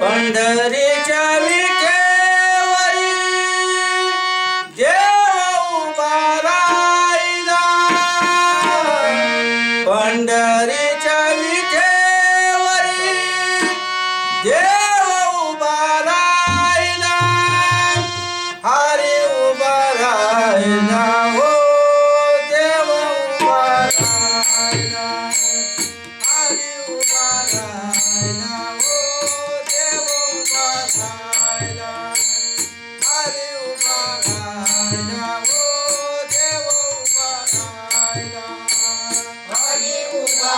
પંડરી ચાલી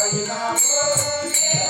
Hare Rama, Hare